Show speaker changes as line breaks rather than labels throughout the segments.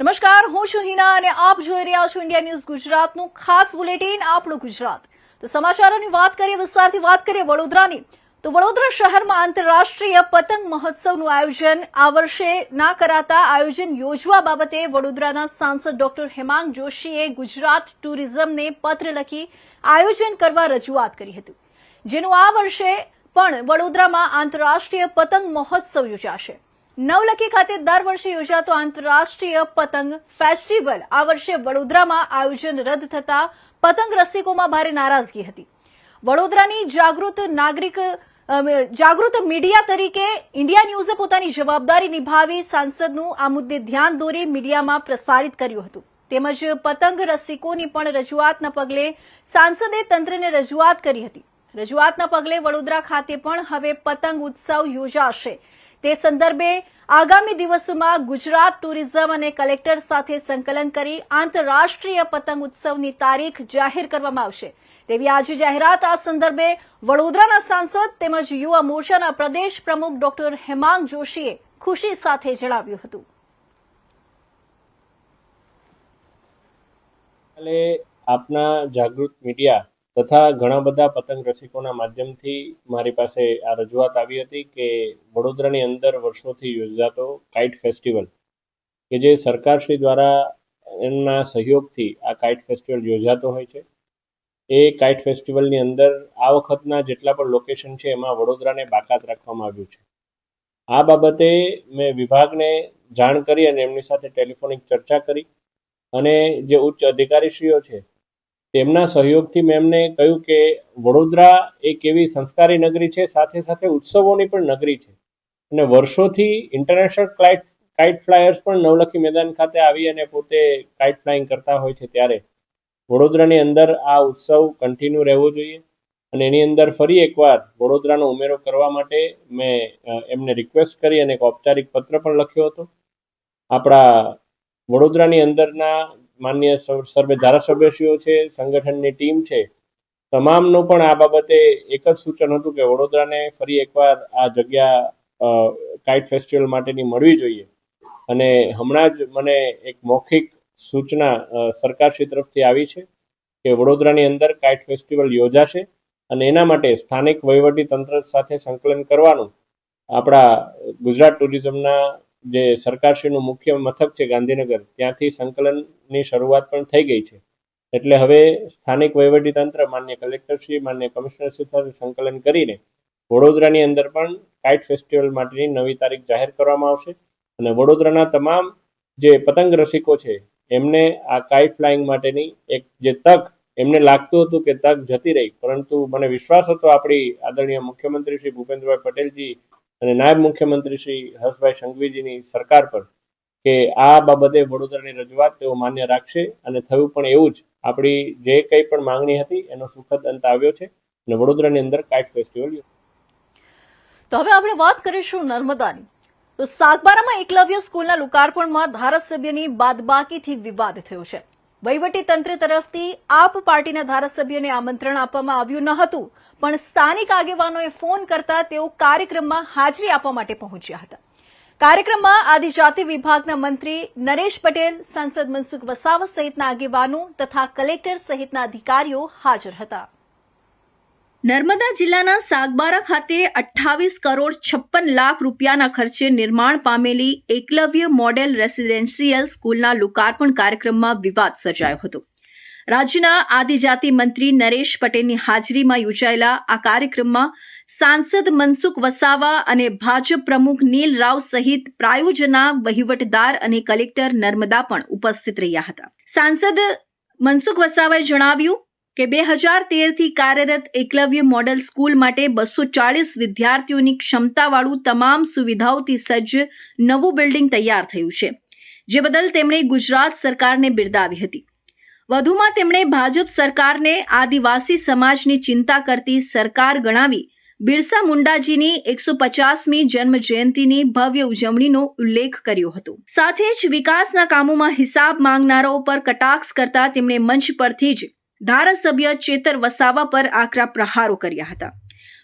નમસ્કાર, હું છું હિના અને આપ જોઈ રહ્યા છો ઇન્ડિયા ન્યૂઝ ગુજરાતનું ખાસ બુલેટિન, આપણું ગુજરાત. તો સમાચારોની વાત કરીએ, વિસ્તારથી વાત કરીએ વડોદરાની. તો વડોદરા શહેરમાં આંતરરાષ્ટ્રીય પતંગ મહોત્સવનું આયોજન આ વર્ષે ના કરાતા આયોજન યોજવા બાબતે વડોદરાના સાંસદ ડોક્ટર હેમાંગ જોશીએ ગુજરાત ટુરિઝમને પત્ર લખી આયોજન કરવા રજૂઆત કરી હતી. જેનું આ વર્ષે પણ વડોદરામાં આંતરરાષ્ટ્રીય પતંગ મહોત્સવ યોજાશે. નવલખી ખાતે દર વર્ષે યોજાતો આંતરરાષ્ટ્રીય પતંગ ફેસ્ટિવલ આ વર્ષે વડોદરામાં આયોજન રદ થતા પતંગ રસિકોમાં ભારે નારાજગી હતી. વડોદરાની જાગૃત નાગરિક જાગૃત મીડિયા તરીકે ઇન્ડિયા ન્યૂઝે પોતાની જવાબદારી નિભાવી સાંસદનું આ મુદ્દે ધ્યાન દોરી મીડિયામાં પ્રસારિત કર્યું હતું. તેમજ પતંગ રસિકોની પણ રજૂઆતના પગલે સાંસદે તંત્રને રજૂઆત કરી હતી. રજૂઆતના પગલે વડોદરા ખાતે પણ હવે પતંગ ઉત્સવ યોજાશે. તે સંદર્ભે આગામી દિવસોમાં ગુજરાત ટુરિઝમ અને કલેક્ટર સાથે સંકલન કરી આંતરરાષ્ટ્રીય પતંગ ઉત્સવની તારીખ જાહેર કરવામાં આવશે. તેવી આજે જાહેરાત આ સંદર્ભે વડોદરાના સાંસદ તેમજ યુવા મોરચાના પ્રદેશ પ્રમુખ ડોક્ટર હેમાંગ જોશીએ ખુશી સાથે જણાવ્યું હતું.
આપના જાગૃત મીડિયા તથા ઘણા બધા પતંગ રસિકોના માધ્યમથી મારી પાસે આ રજૂઆત આવી હતી કે વડોદરાની અંદર વર્ષોથી યોજાતો કાઇટ ફેસ્ટિવલ, કે જે સરકારશ્રી દ્વારા એમના સહયોગથી આ કાઇટ ફેસ્ટિવલ યોજાતો હોય છે. એ કાઇટ ફેસ્ટિવલની અંદર આ વખતના જેટલા પણ લોકેશન છે એમાં વડોદરાને બાકાત રાખવામાં આવ્યું છે. આ બાબતે મેં વિભાગને જાણ કરી અને એમની સાથે ટેલિફોનિક ચર્ચા કરી અને જે ઉચ્ચ અધિકારીશ્રીઓ છે તેમના સહયોગથી મેં એમને કહ્યું કે વડોદરા એક એવી સંસ્કારી નગરી છે, સાથે સાથે ઉત્સવોની પણ નગરી છે. અને વર્ષોથી ઇન્ટરનેશનલ ક્લાઇટ કાઇટ ફ્લાયર્સ પણ નવલખી મેદાન ખાતે આવી અને પોતે કાઇટ ફ્લાઇંગ કરતા હોય છે ત્યારે. વડોદરાની અંદર આ ઉત્સવ કન્ટિન્યુ રહેવો જોઈએ અને એની અંદર ફરી એકવાર વડોદરાનો ઉમેરો કરવા માટે મેં એમને રિક્વેસ્ટ કરી અને એક ઔપચારિક પત્ર પણ લખ્યો હતો. આપણા વડોદરાની અંદરના માન્ય સર્વ- ધારાસભ્યશ્રીઓ છે, સંગઠનની ટીમ છે, તમામનું પણ આ બાબતે એક જ સૂચન હતું કે વડોદરાને ફરી એકવાર આ જગ્યા કાઇટ ફેસ્ટિવલ માટેની મળવી જોઈએ. અને હમણાં જ મને એક મૌખિક સૂચના સરકારશ્રી તરફથી આવી છે કે વડોદરાની અંદર કાઇટ ફેસ્ટિવલ યોજાશે અને એના માટે સ્થાનિક વહીવટી તંત્ર સાથે સંકલન કરવાનું આપણા ગુજરાત ટુરિઝમના જે સરકારશ્રીનું મુખ્ય મથક છે ગાંધીનગર, ત્યાંથી સંકલનની શરૂઆત પણ થઈ ગઈ છે. એટલે હવે સ્થાનિક વહીવટી તંત્ર માન્ય કલેક્ટરશ્રી, માન્ય કમિશનરશ્રી સાથે સંકલન કરીને વડોદરાની અંદર પણ કાઇટ ફેસ્ટિવલ માટેની નવી તારીખ જાહેર કરવામાં આવશે. અને વડોદરાના તમામ જે પતંગ રસિકો છે, એમને આ કાઇટ ફ્લાઇંગ માટેની એક જે તક, એમને લાગતું હતું કે તક જતી રહી. પરંતુ મને વિશ્વાસ હતો આપણી આદરણીય મુખ્યમંત્રી શ્રી ભૂપેન્દ્રભાઈ પટેલજી અને નાયબ મુખ્યમંત્રી શ્રી હર્ષભાઈ સંઘવીજીની સરકાર પર કે આ બાબતે વડોદરાની રજૂઆત તેઓ માન્ય રાખશે અને થયું પણ એવું જ આપણી જે કંઈ પણ માંગણી હતી એનો સુખદ અંત આવ્યો છે અને વડોદરાની અંદર કાઇટ ફેસ્ટિવલ
તો હવે આપણે વાત કરીશું નર્મદાની. તો સાગબારામાં એકલવ્ય સ્કૂલના લોકાર્પણમાં ધારાસભ્યની બાદબાકીથી વિવાદ થયો છે. વહીવટી તંત્ર તરફથી આપ પાર્ટીના ધારાસભ્યને આમંત્રણ આપવામાં આવ્યું ન હતું. પણ સ્થાનિક આગેવાનોએ ફોન કરતા તેઓ કાર્યક્રમમાં હાજરી આપવા માટે પહોંચ્યા હતા. કાર્યક્રમમાં આદિજાતિ વિભાગના મંત્રી નરેશ પટેલ, સાંસદ મનસુખ વસાવા સહિતના આગેવાનો તથા કલેક્ટર સહિતના અધિકારીઓ હાજર હતા. નર્મદા જિલ્લાના સાગબારા ખાતે અઠ્ઠાવીસ કરોડ છપ્પન લાખ રૂપિયાના ખર્ચે નિર્માણ પામેલી એકલવ્ય મોડેલ રેસિડેન્શિયલ સ્કૂલના લોકાર્પણ કાર્યક્રમમાં વિવાદ સર્જાયો હતો. રાજ્યના આદિજાતિ મંત્રી નરેશ પટેલની હાજરીમાં યોજાયેલા આ કાર્યક્રમમાં સાંસદ મનસુખ વસાવા અને ભાજપ પ્રમુખ નીલ રાવ સહિત પ્રાયોજના વહીવટદાર અને કલેક્ટર નર્મદા પણ ઉપસ્થિત રહ્યા હતા. સાંસદ મનસુખ વસાવાએ જણાવ્યું કે બે હજાર તેરથી કાર્યરત એકલવ્ય મોડલ સ્કૂલ માટે બસો ચાળીસ વિદ્યાર્થીઓની ક્ષમતાવાળું તમામ સુવિધાઓથી સજ્જ નવું બિલ્ડિંગ તૈયાર થયું છે, જે બદલ તેમણે ગુજરાત સરકારને બિરદાવી હતી. વધુમાં તેમણે ભાજપ સરકારને આદિવાસી સમાજની ચિંતા કરતી સરકાર ગણાવી. બિરસા મુંડાજીની એકસો પચાસમી જન્મ જયંતિની ભવ્ય ઉજવણીનો ઉલ્લેખ કર્યો હતો. સાથે જ વિકાસના કામોમાં હિસાબ માંગનારાઓ પર કટાક્ષ કરતા તેમણે મંચ પરથી જ ધારાસભ્ય ચેતર વસાવા પર આકરા પ્રહારો કર્યા હતા.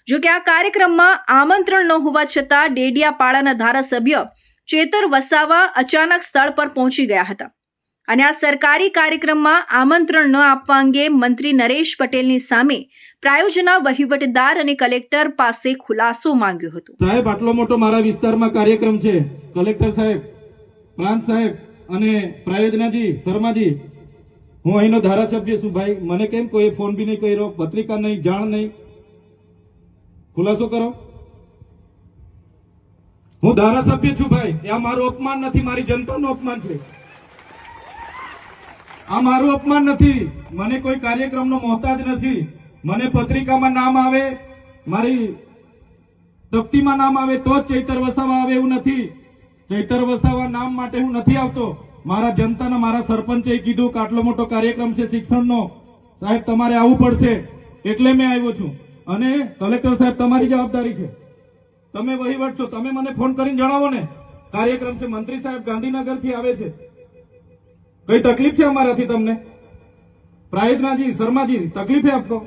જો કે આ કાર્યક્રમમાં આમંત્રણ ન હોવા છતાં ડેડિયાપાડાના ધારાસભ્ય ચેતર વસાવા અચાનક સ્થળ પર પહોંચી ગયા હતા. અને આ સરકારી કાર્યક્રમમાં આમંત્રણ ન આપવા અંગે મંત્રી નરેશ પટેલની સામે પ્રાયોજના વહીવટદાર અને કલેક્ટર પાસે ખુલાસો માંગ્યો હતો.
સાહેબ, આટલો મોટો મારા વિસ્તારમાં કાર્યક્રમ છે. કલેક્ટર સાહેબ, પ્રાંત સાહેબ અને પ્રાયોજનાજી, શર્માજી, હું અહીંનો ધારાસભ્ય છું ભાઈ. મને કેમ કોઈ ફોન બી નહીં કર્યો, પત્રિકા નહીં, જાણ નહીં? ખુલાસો કરો. હું ધારાસભ્ય છું ભાઈ. આ મારું અપમાન નથી, મારી જનતાનું અપમાન છે. આ મારું અપમાન નથી. મને કોઈ કાર્યક્રમનો મોહતાજ નથી. મને પત્રિકામાં નામ આવે, મારી તપ્તીમાં નામ આવે તો જ ચૈતર વસાવા આવે એવું નથી. ચૈતર વસાવા નામ માટે હું નથી આવતો. મારા જનતાના મારા સરપંચે કીધું કે આટલો મોટો કાર્યક્રમ છે શિક્ષણનો. સાહેબ, તમારે આવવું પડશે. એટલે મેં આવ્યો છું. અને કલેક્ટર સાહેબ, તમારી જવાબદારી છે. તમે વહીવટ છો. તમે મને ફોન કરીને જણાવો ને. કાર્યક્રમ છે. મંત્રી સાહેબ ગાંધીનગરથી આવે છે. કઈ તકલીફ છે અમારાથી તમને? પ્રાયતનાજી શર્માજી, તકલીફ છે આપતો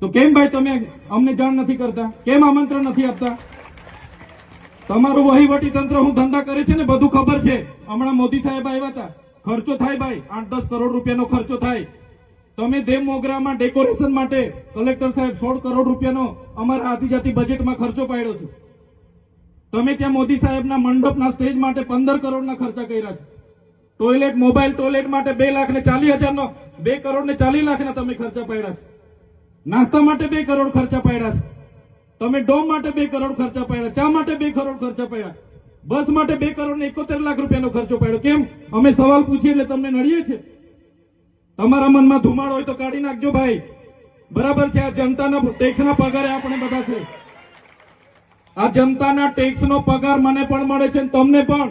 તો કેમ ભાઈ તમે અમને જાણ નથી કરતા? કેમ આમંત્રણ નથી આપતા? તમારું વહીવટી તંત્ર હું ધંધા કરે છે ને બધું ખબર છે. હમણાં મોદી સાહેબ આવ્યા હતા. ખર્ચો થાય ભાઈ આઠ દસ કરોડ રૂપિયાનો ખર્ચો થાય. તમે દેવ મોગરામાં ડેકોરેશન માટે કલેક્ટર સાહેબ સોળ કરોડ રૂપિયાનો અમારા આદિજાતિ બજેટમાં ખર્ચો પાડ્યો છે. તમે ત્યાં મોદી સાહેબના મંડપના સ્ટેજ માટે પંદર કરોડના ખર્ચા કર્યા છે. ટોયલેટ મોબાઈલ ટોયલેટ માટે બે લાખ ને ચાલીસ હજારનો બે કરોડ ને ચાલીસ લાખના તમે ખર્ચા પાડ્યા છે. નાસ્તા માટે બે કરોડ ખર્ચા પાડ્યા છે. તમે ડોમ માટે બે કરોડ ખર્ચા પાડ્યા, ચા માટે બે કરોડ ખર્ચા પાડ્યા, બસ માટે બે કરોડ ને એકોતેર લાખ રૂપિયાનો ખર્ચો પાડ્યો. કેમ? અમે સવાલ પૂછીએ એટલે તમને નડીએ છે તમારા મનમાં ધુમાડો હોય તો કાઢી નાખજો ભાઈ. બરાબર છે, આ જનતાના ટેક્સના પગારે આપણે બધા છે. આ જનતાના ટેક્સનો પગાર મને પણ મળે છે તમને પણ.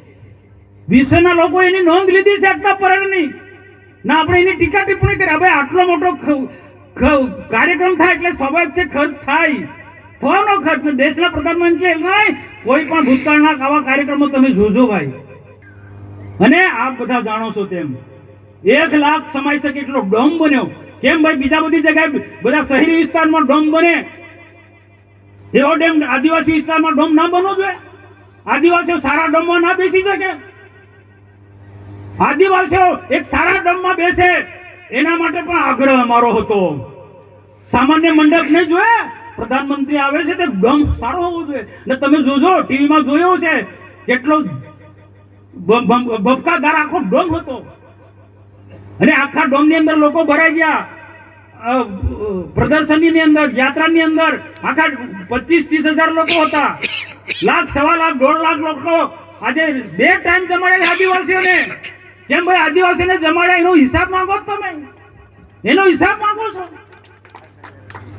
વિશ્વના લોકો એની નોંધ લીધી છે આટલા પરેડની ના, આપણે એની ટીકા ટિપ્પણી કરી. હવે આટલો મોટો કાર્યક્રમ થાય એટલે સ્વાભાવિક છે ખર્ચ થાય. કોનો ખર્ચ? દેશના પ્રધાનમંત્રી નહીં. કોઈ પણ ભૂતકાળના આવા કાર્યક્રમો તમે જોજો ભાઈ. અને આપ બધા જાણો છો તેમ. એક લાખ સમાઈ શકે એટલો ડોમ બન્યો. કેમ ભાઈ? બીજા બધી જગ્યાએ બધા શહેરી વિસ્તારમાં ડોમ બને. એવો ડેમ આદિવાસી વિસ્તારમાં ડોમ ના બનવો જોઈએ? આદિવાસીઓ સારા ડોમમાં ના બેસી શકે? આદિવાસીઓ એક સારા ડમમાં બેસે. એના માટે પણ આગ્રહ અમારો હતો. સામાન્ય મંડપ ને જોયે? પ્રધાનમંત્રી આવે છે તે ડોમ સારો હોવો જોઈએ. ને તમે જોજો, ટીવીમાં જોયો છે કેટલો બ- બ- આખો ડોમ હતો. અને આખા ડોમની અંદર લોકો ભરાઈ ગયા. પ્રદર્શનની અંદર, યાત્રાની અંદર આખા પચીસ, ત્રીસ હજાર લોકો હતા. લાખ, સવા લાખ, દોઢ લાખ લોકો. આજે બે ટાઈમ જમાડે આદિવાસીઓને કેમ ભાઈ આદિવાસીને જમાડ્યા, એનો હિસાબ માંગો તમે. એનો હિસાબ માંગો છો.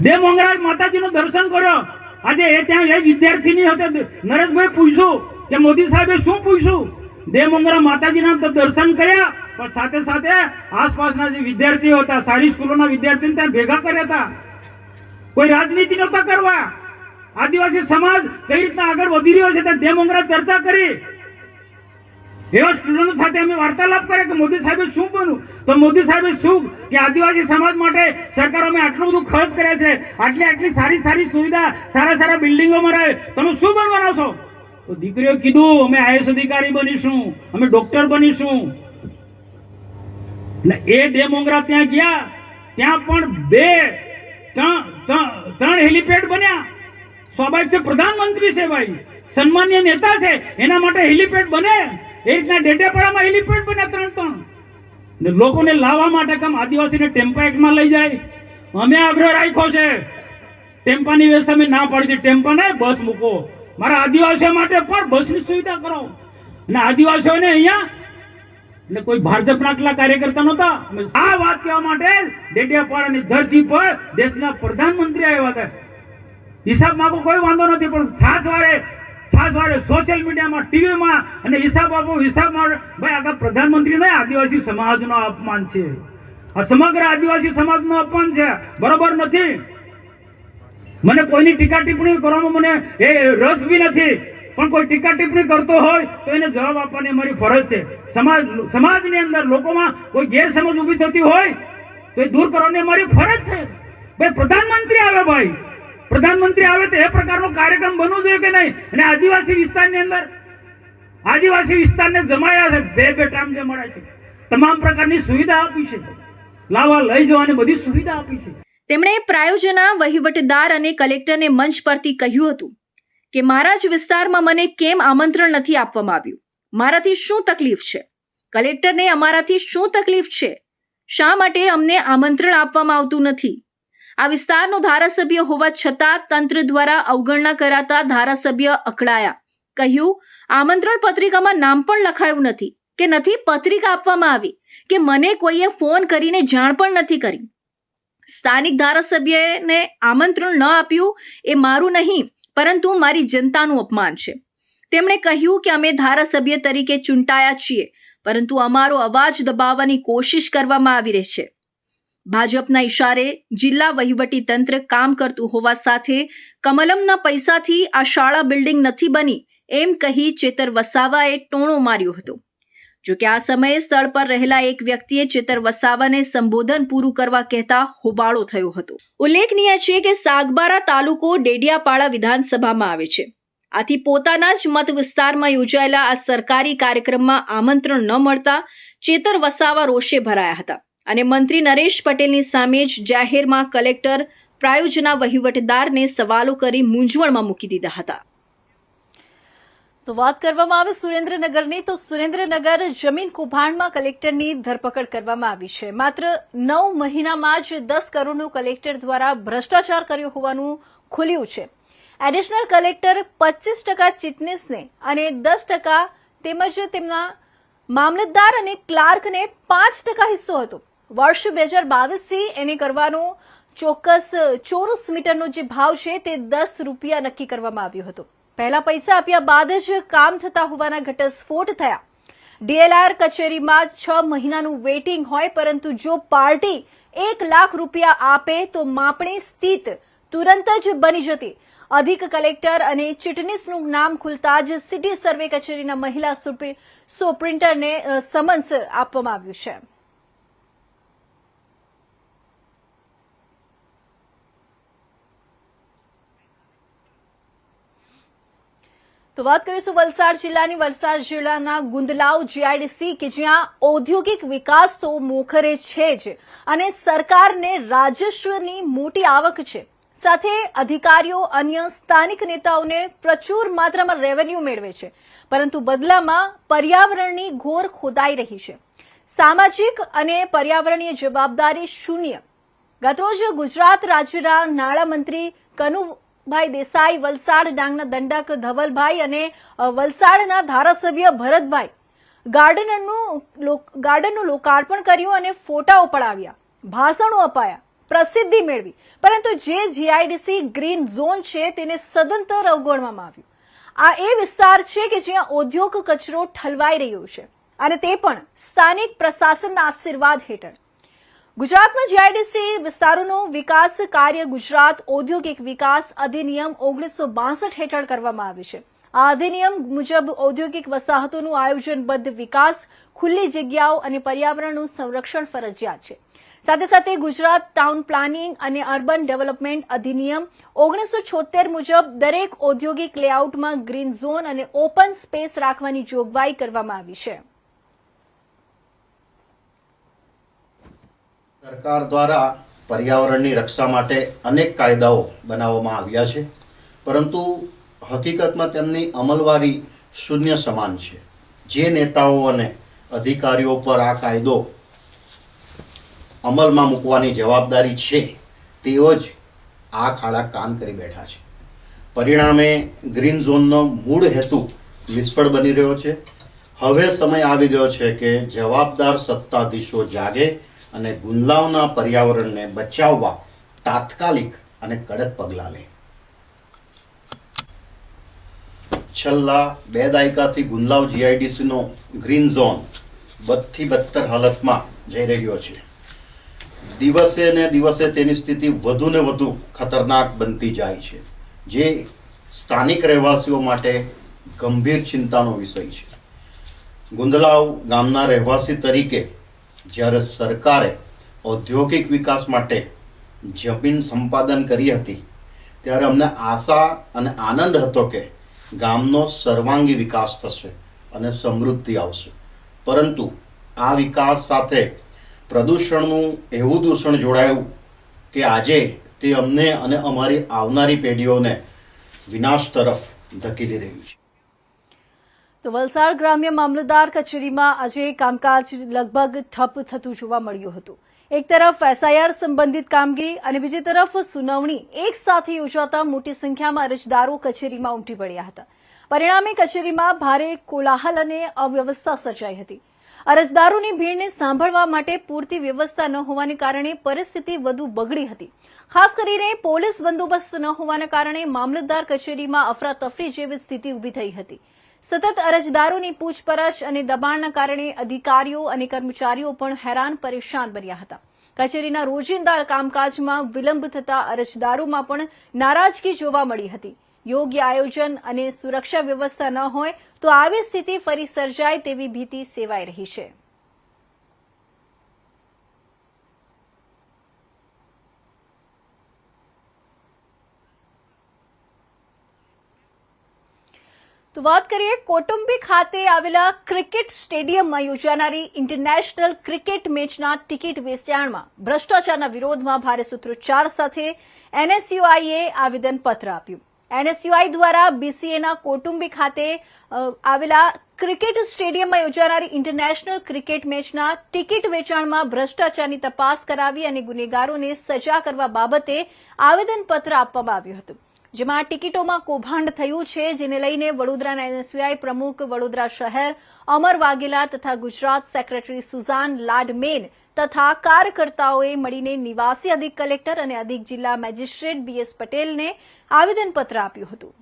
બે માતાજી માતાજીનું દર્શન કર્યો. આજે એ ત્યાં એ વિદ્યાર્થીની હતી નરેશભાઈ પૂછ્યું કે મોદી સાહેબે શું પૂછ્યું? બે માતાજીના દર્શન કર્યા, પણ સાથે સાથે આસપાસના જે વિદ્યાર્થીઓ હતા, સારી સ્કૂલોના વિદ્યાર્થીઓને ત્યાં ભેગા કર્યા હતા. કોઈ રાજનીતિ નહોતા કરવા. આદિવાસી સમાજ કઈ રીતના આગળ વધી રહ્યો છે તે બે મોંગરા ચર્ચા કરી. એવા સ્ટુડન્ટો સાથે અમે વાર્તાલાપ કરે કે મોદી સાહેબે શું બન્યું તો મોદી સાહેબે શું કે આદિવાસી સમાજ માટે સરકાર અમે આટલું બધું ખર્ચ કર્યા છે, આટલી આટલી સારી સારી સુવિધા, સારા સારા બિલ્ડિંગો મરાવે તમે શું બનવાના છો? તો દીકરીઓ કીધું, અમે આઈએસ અધિકારી બનીશું, અમે ડોક્ટર બનીશું. એટલે એ બે મોંગરા ત્યાં ગયા, ત્યાં પણ બે ત્રણ હેલિપેડ બન્યા. સ્વાભાવિક છે, પ્રધાનમંત્રી છે ભાઈ, સન્માન્ય નેતા છે, એના માટે હેલિપેડ બને. એ રીતના ડેડિયાપાડામાં એલિફન્ટ બન્યા ત્રણ ત્રણ. ને લોકોને લાવવા માટે કામ આદિવાસીને ટેમ્પા એકમાં લઈ જાય. અમે આગ્રહ રાખ્યો છે. ટેમ્પાની વ્યવસ્થા મેં ના પાડી ટેમ્પા ને બસ મૂકો. મારા આદિવાસીઓ માટે પણ બસની સુવિધા કરો. અને આદિવાસીઓને અહીંયા એટલે કોઈ ભાજપના આટલા કાર્યકર્તા નહોતા. આ વાત કહેવા માટે ડેડિયાપાડાની ધરતી પર દેશના પ્રધાનમંત્રી આવ્યા હતા. હિસાબ માંગો કોઈ વાંધો નથી, પણ ખાસ વારે છાસ વારે સોશિયલ મીડિયામાં ટીવીમાં અને હિસાબ આપો, હિસાબ ભાઈ આગળ પ્રધાનમંત્રી નહીં, આદિવાસી સમાજનો અપમાન છે. આ સમગ્ર આદિવાસી સમાજનો અપમાન છે. બરોબર નથી. મને કોઈની ટીકા ટિપ્પણી કરવામાં મને એ રસ બી નથી. પણ કોઈ ટીકા ટિપ્પણી કરતો હોય, તો એને જવાબ આપવાની અમારી ફરજ છે. સમાજ, સમાજની અંદર લોકોમાં કોઈ ગેરસમજ ઊભી થતી હોય, તો એ દૂર કરવાની અમારી ફરજ છે. ભાઈ, પ્રધાનમંત્રી આવે ભાઈ. પ્રધાનમંત્રી આવે તો એ પ્રકારનો કાર્યક્રમ બનવો જોઈએ કે નહીં? અને આદિવાસી વિસ્તારની અંદર, આદિવાસી વિસ્તારને જમાયા છે, બે બે ટાઈમ જમાડ્યા છે. તમામ પ્રકારની સુવિધા આપી છે. લાવવા લઈ જવાની બધી સુવિધા આપી છે.
તેમણે પ્રાયોજના, વહીવટદાર અને કલેક્ટરને મંચ પરથી કહ્યું હતું કે, મારા જ વિસ્તારમાં મને કેમ આમંત્રણ નથી આપવામાં આવ્યું? મારાથી શું તકલીફ છે? કલેક્ટરને અમારાથી શું તકલીફ છે? શા માટે અમને આમંત્રણ આપવામાં આવતું નથી? આ વિસ્તારનો ધારાસભ્ય હોવા છતાં તંત્ર દ્વારા અવગણના કરાતા ધારાસભ્ય અકળાયા. કહ્યું, આમંત્રણ પત્રિકામાં નામ પણ લખાયું નથી, કે નથી પત્રિકા આપવામાં આવી, કે મને કોઈએ ફોન કરીને જાણ પણ નથી કરી. સ્થાનિક ધારાસભ્યને આમંત્રણ ન આપ્યું એ મારું નહીં, પરંતુ મારી જનતાનું અપમાન છે. તેમણે કહ્યું કે અમે ધારાસભ્ય તરીકે ચૂંટાયા છીએ, પરંતુ અમારો અવાજ દબાવવાની કોશિશ કરવામાં આવી રહી છે. ભાજપના ઇશારે જિલ્લા વહીવટી તંત્ર કામ કરતું હોવા સાથે કમલમના પૈસાથી આ શાળા બિલ્ડિંગ નથી બની એમ કહી ચેતર વસાવાએ ટોણો માર્યો હતો. જો કે આ સમયે સ્થળ પર રહેલા એક વ્યક્તિએ ચેતર વસાવાને સંબોધન પૂરું કરવા કહેતા હોબાળો થયો હતો. ઉલ્લેખનીય છે કે સાગબારા તાલુકો ડેડિયાપાડા વિધાનસભામાં આવે છે. આથી પોતાના જ મત વિસ્તારમાં યોજાયેલા આ સરકારી કાર્યક્રમમાં આમંત્રણ ન મળતા ચેતર વસાવા રોષે ભરાયા હતા. અને મંત્રી નરેશ પટેલની સામે જ જાહેરમાં કલેક્ટર પ્રાયોજના વહીવટદારને સવાલો કરી મૂંઝવણમાં મૂકી દીધા હતા. તો વાત કરવામાં આવે સુરેન્દ્રનગરની, તો સુરેન્દ્રનગર જમીન કૌભાંડમાં કલેક્ટરની ધરપકડ કરવામાં આવી છે. માત્ર નવ મહિનામાં જ દસ કરોડનું કલેક્ટર દ્વારા ભ્રષ્ટાચાર કર્યો હોવાનું ખુલ્યું છે. એડિશનલ કલેક્ટર પચીસ ટકા ચીટનીસને અને દસ ટકા તેમજ તેમના મામલતદાર અને ક્લાર્કને પાંચ ટકા હિસ્સો હતો. વર્ષ બે હજાર બાવીસથી એને કરવાનો ચોક્કસ ચોરસ મીટરનો જે ભાવ છે તે દસ રૂપિયા નક્કી કરવામાં આવ્યો હતો. પહેલા પૈસા આપ્યા બાદ જ કામ થતા હોવાના ઘટસ્ફોટ થયા. ડીએલઆર કચેરીમાં છ મહિનાનું વેઇટિંગ હોય, પરંતુ જો પાર્ટી એક લાખ રૂપિયા આપે તો માપણી સ્થિત તુરંત જ બની જતી. અધિક કલેક્ટર અને ચીટનીસનું નામ ખુલતા જ સિટી સર્વે કચેરીના મહિલા સુપ્રી- સુપ્રિન્ટરને સમન્સ આપવામાં આવ્યું છે. તો વાત કરીશું વલસાડ જિલ્લાની. વલસાડ જિલ્લાના ગુંદલાવ જીઆઈડીસી કે જ્યાં ઔદ્યોગિક વિકાસ તો મોખરે છે જ અને સરકારને રાજસ્વની મોટી આવક છે. સાથે અધિકારીઓ, અન્ય સ્થાનિક નેતાઓને પ્રચુર માત્રામાં રેવન્યુ મેળવે છે. પરંતુ બદલામાં પર્યાવરણની ઘોર ખોદાઈ રહી છે. સામાજિક અને પર્યાવરણીય જવાબદારી શૂન્ય. ગતરોજ ગુજરાત રાજ્યના નાણામંત્રી કનુભાઈ દેસાઈ, વલસાડ, ડાંગના દંડક ધવલભાઈ અને વલસાડના ધારાસભ્ય ભરતભાઈ ગાર્ડનનું ગાર્ડનનું લોકાર્પણ કર્યું અને ફોટાઓ પડાવ્યા, ભાષણો અપાયા, પ્રસિદ્ધિ મેળવી. પરંતુ જે જીઆઈડીસી ગ્રીન ઝોન છે તેને સદંતર અવગણવામાં આવ્યું. આ એ વિસ્તાર છે કે જ્યાં ઔદ્યોગ કચરો ઠલવાઈ રહ્યો છે. અને તે પણ સ્થાનિક પ્રશાસનના આશીર્વાદ હેઠળ. ગુજરાતમાં જીઆઈડીસી વિસ્તારોનો વિકાસ કાર્ય ગુજરાત ઔદ્યોગિક વિકાસ અધિનિયમ ઓગણીસો બાસઠ હેઠળ કરવામાં આવે છે. આ અધિનિયમ મુજબ ઔદ્યોગિક વસાહતોનું આયોજનબદ્ધ વિકાસ, ખુલ્લી જગ્યાઓ અને પર્યાવરણનું સંરક્ષણ ફરજિયાત છે. સાથે સાથે ગુજરાત ટાઉન પ્લાનિંગ અને અર્બન ડેવલપમેન્ટ અધિનિયમ ઓગણીસો છોતેર મુજબ દરેક ઔદ્યોગિક લેઆઉટમાં ગ્રીન ઝોન અને ઓપન સ્પેસ રાખવાની જોગવાઈ કરવામાં આવી છે.
સરકાર દ્વારા પર્યાવરણની રક્ષા માટે અનેક કાયદાઓ બનાવવામાં આવ્યા છે, પરંતુ હકીકતમાં તેમની અમલવારી શૂન્ય સમાન છે. જે નેતાઓ અને અધિકારીઓ પર આ કાયદો અમલમાં મૂકવાની જવાબદારી છે, તેઓ જ આ ખાડા કાન કરી બેઠા છે. પરિણામે ગ્રીન ઝોનનો મૂળ હેતુ નિષ્ફળ બની રહ્યો છે. હવે સમય આવી ગયો છે કે જવાબદાર સત્તાધીશો જાગે અને ગુંદલાવના પર્યાવરણને બચાવવા તાત્કાલિક અને કડક પગલાં લે. છેલ્લા બે દાયકાથી ગુંદલાવ જીઆઈડીસીનો ગ્રીન ઝોન બદથી બદતર હાલતમાં જઈ રહ્યો છે. દિવસે ને દિવસે તેની સ્થિતિ વધુ ને વધુ ખતરનાક બનતી જાય છે, જે સ્થાનિક રહેવાસીઓ માટે ગંભીર ચિંતાનો વિષય છે. ગુંદલાવ ગામના રહેવાસી તરીકે જ્યારે સરકારે ઔદ્યોગિક વિકાસ માટે જમીન સંપાદન કરી હતી, ત્યારે અમને આશા અને આનંદ હતો કે ગામનો સર્વાંગી વિકાસ થશે અને સમૃદ્ધિ આવશે. પરંતુ આ વિકાસ સાથે પ્રદૂષણનું એવું દૂષણ જોડાયું કે આજે તે અમને અને અમારી આવનારી પેઢીઓને વિનાશ તરફ ધકેલી રહ્યું છે.
તો વલસાડ ગ્રામ્ય મામલતદાર કચેરીમાં આજે કામકાજ લગભગ ઠપ થતું જોવા મળ્યું હતું. એક તરફ એસઆઈઆર સંબંધિત કામગીરી અને બીજી તરફ સુનાવણી એક સાથે યોજાતા મોટી સંખ્યામાં અરજદારો કચેરીમાં ઉમટી પડ્યા હતા. પરિણામે કચેરીમાં ભારે કોલાહલ અને અવ્યવસ્થા સર્જાઈ હતી. અરજદારોની ભીડને સાંભળવા માટે પૂરતી વ્યવસ્થા ન હોવાને કારણે પરિસ્થિતિ વધુ બગડી હતી. ખાસ કરીને પોલીસ બંદોબસ્ત ન હોવાના કારણે મામલતદાર કચેરીમાં અફરાતફરી જેવી સ્થિતિ ઊભી થઈ હતી. સતત અરજદારોની પૂછપરછ અને દબાણના કારણે અધિકારીઓ અને કર્મચારીઓ પણ હેરાન પરેશાન બન્યા હતા. કચેરીના રોજિંદા કામકાજમાં વિલંબ થતા અરજદારોમાં પણ નારાજગી જોવા મળી હતી. યોગ્ય આયોજન અને સુરક્ષા વ્યવસ્થા ન હોય તો આવી સ્થિતિ ફરી સર્જાય તેવી ભીતિ સેવાઈ રહી છે. વાત કરીએ કોટુંબી ખાતે આવેલા ક્રિકેટ સ્ટેડિયમમાં યોજાનારી ઇન્ટરનેશનલ ક્રિકેટ મેચના ટિકિટ વેચાણમાં ભ્રષ્ટાચારના વિરોધમાં ભારે સૂત્રોચ્ચાર સાથે એનએસયુઆઈએ આવેદનપત્ર આપ્યું. એનએસયુઆઈ દ્વારા બીસીએના કોટુંબી ખાતે આવેલા ક્રિકેટ સ્ટેડિયમમાં યોજાનારી ઇન્ટરનેશનલ ક્રિકેટ મેચના ટિકિટ વેચાણમાં ભ્રષ્ટાચારની તપાસ કરાવી અને ગુનેગારોને સજા કરવા બાબતે આવેદનપત્ર આપવામાં આવ્યું હતું. જેમાં ટિકિટોમાં કૌભાંડ થયું છે, જેને લઈને વડોદરાના એનએસયુઆઈ પ્રમુખ વડોદરા શહેર, અમર વાઘેલા તથા ગુજરાત સેક્રેટરી સુઝાન લાડમેન તથા કાર્યકર્તાઓએ મળીને નિવાસી અધિક કલેક્ટર અને અધિક જિલ્લા મેજિસ્ટ્રેટ બીએસ પટેલને આવેદનપત્ર આપ્યું હતું.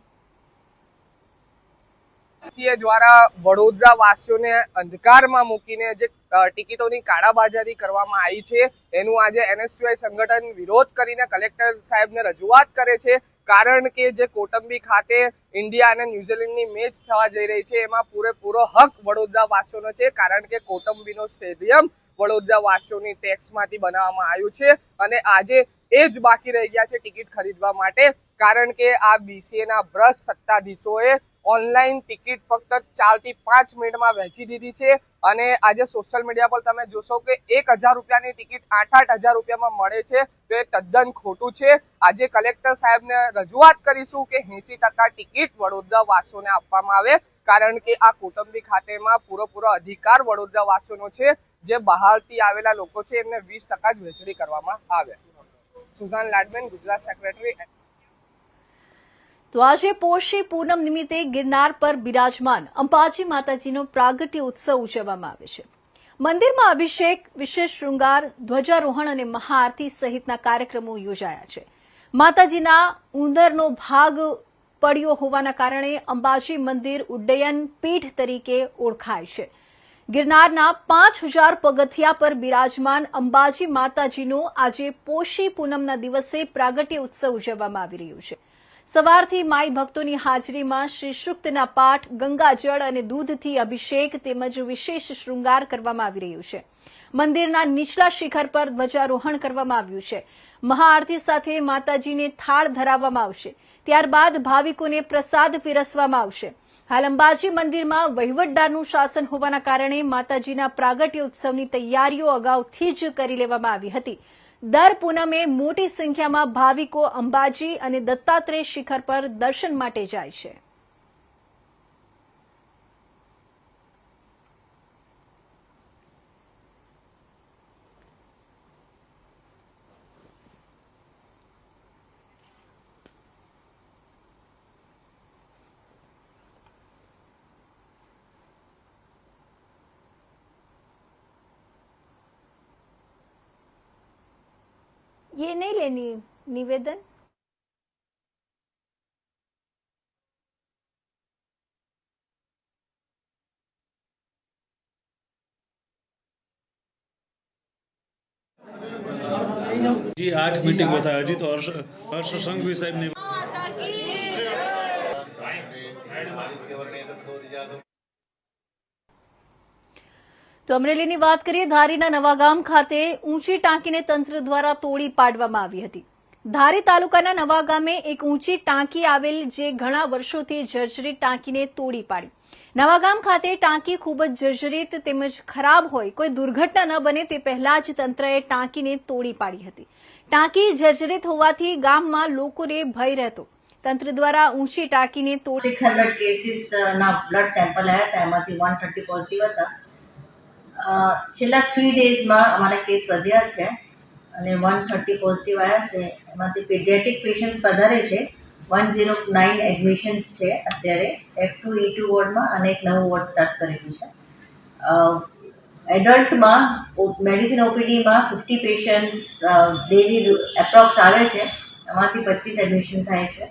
સીએ દ્વારા વડોદરા વાસીઓને અંધકારમાં મૂકીને જે ટિકિટોની કાળાબાજારી કરવામાં આવી છે, એનું આજે એનએસયુઆઈ સંગઠન વિરોધ કરીને કલેક્ટર સાહેબને રજૂઆત કરે છે. કારણ કે જે કોટંબી ખાતે ઇન્ડિયા અને ન્યુઝીલેન્ડની મેચ થવા જઈ રહી છે, એમાં પૂરેપૂરો હક વડોદરા વાસીઓનો છે, કારણ કે કોટંબીનો સ્ટેડિયમ વડોદરા વાસીઓની ટેક્સમાંથી બનાવવામાં આવ્યું છે અને આજે એ જ બાકી રહી ગયા છે ટિકિટ ખરીદવા માટે, કારણ કે આ બીસીએના ભ્રષ્ટ સત્તાધીશોએ ઓનલાઈન ટિકિટ ફક્ત ચારથી પાંચ મિનિટમાં વહેંચી દીધી છે. અને આજે સોશિયલ મીડિયા પર તમે જોશો કે એક હજાર રૂપિયાની ટિકિટ આઠ આઠ હજાર રૂપિયામાં મળે છે, તો એ તદ્દન ખોટું છે. આજે કલેક્ટર સાહેબને રજૂઆત કરીશું કે એસી ટકા ટિકિટ વડોદરા વાસીઓને આપવામાં આવે, કારણ કે આ કુટુંબી ખાતેમાં પૂરેપૂરો અધિકાર વડોદરા વાસીઓનો છે. જે બહારથી આવેલા લોકો છે, એમને વીસ ટકા જ વહેંચણી કરવામાં આવે. સુઝાન લાડમેન, ગુજરાત સેક્રેટરી
તો આજે પોષી પૂનમ નિમિત્તે ગિરનાર પર બિરાજમાન અંબાજી માતાજીનો પ્રાગટ્ય ઉત્સવ ઉજવવામાં આવે છે. મંદિરમાં અભિષેક, વિશેષ શૃંગાર, ધ્વજારોહણ અને મહાઆરતી સહિતના કાર્યક્રમો યોજાયા છે. માતાજીના ઉંદરનો ભાગ પડ્યો હોવાના કારણે અંબાજી મંદિર ઉડ્ડયન પીઠ તરીકે ઓળખાય છે. ગિરનારના પાંચ હજાર પગથિયા પર બિરાજમાન અંબાજી માતાજીનો આજે પોષી પૂનમના દિવસે પ્રાગટ્ય ઉત્સવ ઉજવવામાં આવી રહ્યું છે. સવારથી માઈ ભક્તોની હાજરીમાં શ્રી શુક્તના પાઠ, ગંગાજળ અને દૂધથી અભિષેક તેમજ વિશેષ શૃંગાર કરવામાં આવી રહ્યું છે. મંદિરના નીચલા શિખર પર ધ્વજારોહણ કરવામાં આવ્યું છે. મહાઆરતી સાથે માતાજીને થાળ ધરાવવામાં આવશે. ત્યારબાદ ભાવિકોને પ્રસાદ પીરસવામાં આવશે. હાલ અંબાજી મંદિરમાં વહીવટદારનું શાસન હોવાના કારણે માતાજીના પ્રાગટ્ય ઉત્સવની તૈયારીઓ અગાઉથી જ કરી લેવામાં આવી હતી. દર પૂનમે મોટી સંખ્યામાં ભાવિકો અંબાજી અને દત્તાત્રેય શિખર પર દર્શન માટે જાય છે. ये नहीं लेनी निवेदन
जी आज मीटिंग में था अजी तो हर्ष हर्ष संघवी साहब ने
તો અમરેલીની વાત કરીએ, ધારીના નવાગામ ખાતે ઊંચી ટાંકીને તંત્ર દ્વારા તોડી પાડવામાં આવી હતી. ધારી તાલુકાના નવાગામે એક ઊંચી ટાંકી આવેલ જે ઘણા વર્ષોથી જર્જરિત ટાંકીને તોડી પાડી. નવાગામ ખાતે ટાંકી ખૂબ જ જર્જરિત તેમજ ખરાબ હોય, કોઈ દુર્ઘટના ન બને તે પહેલા જ તંત્રએ ટાંકીને તોડી પાડી હતી. ટાંકી જર્જરિત હોવાથી ગામમાં લોકોને ભય રહેતો. તંત્ર દ્વારા ઊંચી ટાંકીને તોડી
સિક્સ કેસીસ ના બ્લડ સેમ્પલ હતા એમાંથી વન થર્ટી પોઝિટિવ હતા. છેલ્લા થ્રી ડેઝમાં અમારા કેસ વધ્યા છે અને વન થર્ટી પોઝિટિવ આવ્યા છે. એમાંથી પેડિયાટિક પેશન્ટ્સ વધારે છે. વન ઝીરો નાઇન એડમિશન્સ છે અત્યારે. એફ ટુ ઈ ટુ વોર્ડમાં અને એક નવું વોર્ડ સ્ટાર્ટ કરેલું છે. એડલ્ટમાં મેડિસિન ઓપીડીમાં ફિફ્ટી પેશન્ટ્સ ડેલી એપ્રોક્સ આવે છે. એમાંથી પચીસ એડમિશન થાય છે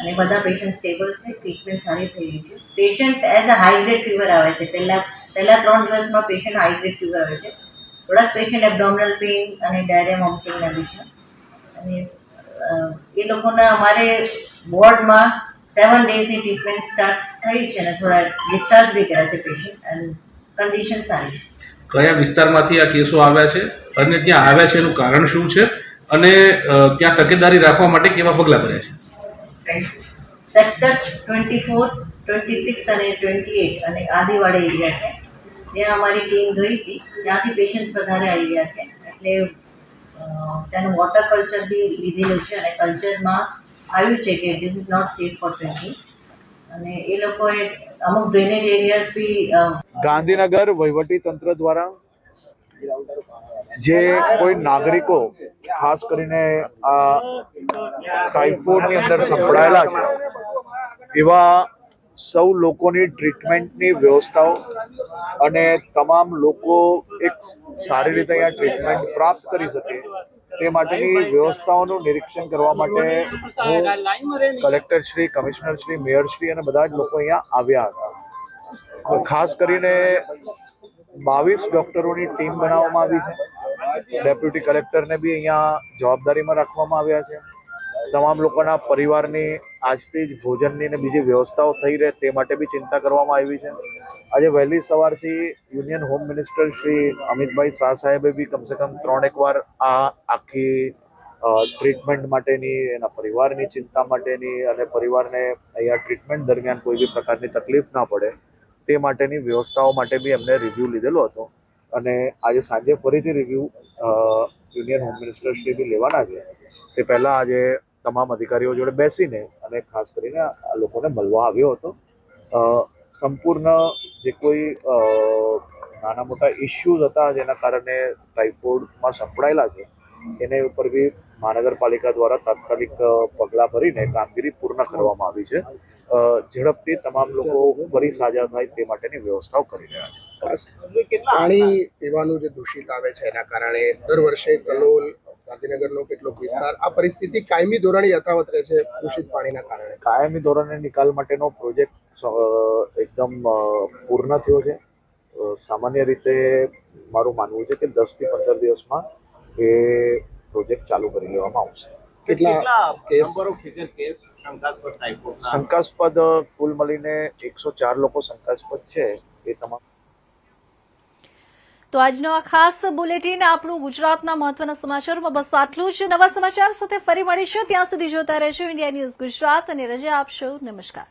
અને બધા પેશન્ટ સ્ટેબલ છે. ટ્રીટમેન્ટ સારી થઈ રહી છે. Patient as a high grade fever આવે છે. પહેલાં પહેલાં ત્રણ દિવસમાં પેશન્ટ હાઈ ગ્રેડ ફીવર આવે છે. થોડાક પેશન્ટ એબડોમિનલ પેઇન અને ડાયરિયા વોમિટિંગના બી છે. અને એ લોકોના અમારે વોર્ડમાં સેવન ડેઝની ટ્રીટમેન્ટ સ્ટાર્ટ થઈ છે અને થોડા ડિસ્ચાર્જ બી કર્યા છે પેશન્ટ અને કન્ડિશન સારી છે.
કયા વિસ્તારમાંથી આ કેસો આવ્યા છે અને ત્યાં આવ્યા છે એનું કારણ શું છે અને ત્યાં તકેદારી રાખવા માટે કેવા પગલાં ભર્યા છે?
Sector twenty four twenty six અને ટ્વેન્ટી એટ અને આદિવાડી એરિયા છે. ત્યાં અમારી ટીમ ગઈ હતી. ત્યાંથી પેશન્ટ્સ વધારે આવી ગયા છે. એટલે ત્યાંનું વોટર કલ્ચર બી લીધેલું છે અને કલ્ચરમાં આવ્યું છે કે this is not safe for drinking અને એ લોકોએ અમુક ડ્રેનેજ એરિયાઝ બી
ગાંધીનગર વહીવટી તંત્ર દ્વારા જે કોઈ નાગરિકો, ખાસ કરીને આ ટાઇફોઇડની અંદર સંકળાયેલા છે, એવા સૌ લોકોની ટ્રીટમેન્ટની વ્યવસ્થાઓ અને તમામ લોકો એક સારી રીતે અહીંયા ટ્રીટમેન્ટ પ્રાપ્ત કરી શકે તે માટેની વ્યવસ્થાઓનું નિરીક્ષણ કરવા માટે હું collector Shri, commissioner Shri, mayor Shri અને બધા જ લોકો અહીંયા આવ્યા હતા. ખાસ કરીને બાવીસ ડોક્ટરોની ટીમ બનાવવામાં આવી છે. ડેપ્યુટી કલેક્ટરને બી અહીંયા જવાબદારીમાં રાખવામાં આવ્યા છે. તમામ લોકોના પરિવારની આજથી જ ભોજનની ને બીજી વ્યવસ્થાઓ થઈ રહે તે માટે બી ચિંતા કરવામાં આવી છે. આજે વહેલી સવારથી union home minister Shri Amitbhai Shah સાહેબે બી કમસે કમ ત્રણ એક વાર આ આખી ટ્રીટમેન્ટ માટેની, એના પરિવારની ચિંતા માટેની અને પરિવારને અહીંયા ટ્રીટમેન્ટ દરમિયાન કોઈ બી પ્રકારની તકલીફ ના પડે તે માટેની વ્યવસ્થાઓ માટે બી એમને રિવ્યૂ લીધેલો હતો. અને આજે સાંજે ફરીથી review union home minister Shri B લેવાના છે. તે પહેલાં આજે તમામ અધિકારીઓ જોડે બેસીને અને ખાસ કરીને આ લોકોને મળવા આવ્યો હતો. સંપૂર્ણ જે કોઈ નાના મોટા ઇસ્યુઝ હતા જેના કારણે ટાઇફોઇડમાં સંકળાયેલા છે, એને ઉપર બી મહાનગરપાલિકા દ્વારા તાત્કાલિક પગલાં ભરીને કામગીરી પૂર્ણ કરવામાં આવી છે. ઝડપથી તમામ લોકો ફરી સાજા થાય તે માટેની વ્યવસ્થાઓ કરી રહ્યા છે.
પાણી પીવાનું જે દૂષિત આવે છે એના કારણે દર વર્ષે કલોલ ગાંધીનગરનો કેટલોક વિસ્તાર આ પરિસ્થિતિ કાયમી ધોરણે યથાવત રહે છે દૂષિત પાણીના કારણે.
કાયમી ધોરણે નિકાલ માટેનો પ્રોજેક્ટ એકદમ પૂર્ણ થયો છે. સામાન્ય રીતે મારું માનવું છે કે દસથી પંદર દિવસમાં એ પ્રોજેક્ટ ચાલુ કરી લેવામાં આવશે.
કેટલા કેસ?
શંકાસ્પદ કુલ મળીને એકસો ચાર લોકો શંકાસ્પદ છે. એ તમામ
તો આજનો આ ખાસ બુલેટિન આપણું ગુજરાતના મહત્વના સમાચારોમાં બસ આટલું જ. નવા સમાચાર સાથે ફરી મળીશું. ત્યાં સુધી જોતા રહેશો. ઇન્ડિયા ન્યૂઝ ગુજરાત અને રજા આપશો. નમસ્કાર.